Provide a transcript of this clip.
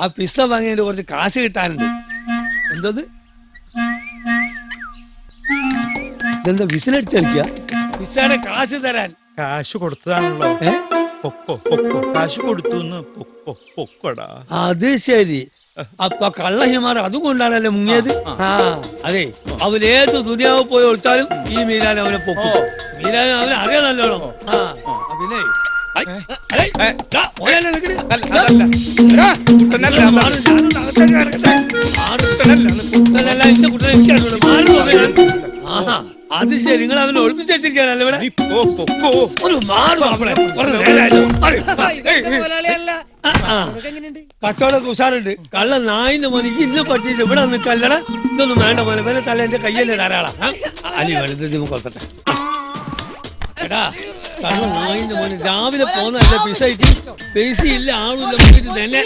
ആ പിസ്സ വാങ്ങിയതിന്റെ കുറച്ച് കാശ് കിട്ടാനുണ്ട്. എന്തത്? ഇതെന്താ വിസിലടിച്ച് കളിക്കുക പിസ്സയുടെ കാശ് തരാൻ. കാശ് കൊടുത്തതാണല്ലോ. പൊക്കോ പൊക്കോ. കാശ് കൊടുത്തു പൊക്കോ പൊക്കോടാ. അത് ശരി. അപ്പൊ കള്ളഹിമാർ അതുകൊണ്ടാണല്ലേ മുങ്ങിയത്? ആ അതെ. അവരേത് ദുനിയാവ് പോയി ഒളിച്ചാലും ഈ മീരാൻ അവനെ പൊക്കോ. മീരാൻ അവനെ അറിയാൻ നല്ലോണം ആ. ആ, പിന്നെ? അത്. ശരി. നിങ്ങൾ അവനെ ഒളിപ്പിച്ച് ഇവിടെ. ഒരു മാറ്. കച്ചവടം ഉഷാറുണ്ട്. കള്ള നായിന്റെ മോനെ ഇന്ന് പഠിച്ചിട്ട് ഇവിടെ നിൽക്കല്ലട ഇതൊന്നും വേണ്ട മോനെ. വേറെ തല എന്റെ കയ്യല്ലേ ധാരാളം. അല്ലെ അലി വെളുത്ത് കൊല്ലട്ടെ എടാ കള്ള നായിന്റെ മോനെ രാവിലെ പോന്നല്ല പിസ പൈസ ഇല്ല ആളുമില്ല തന്നെ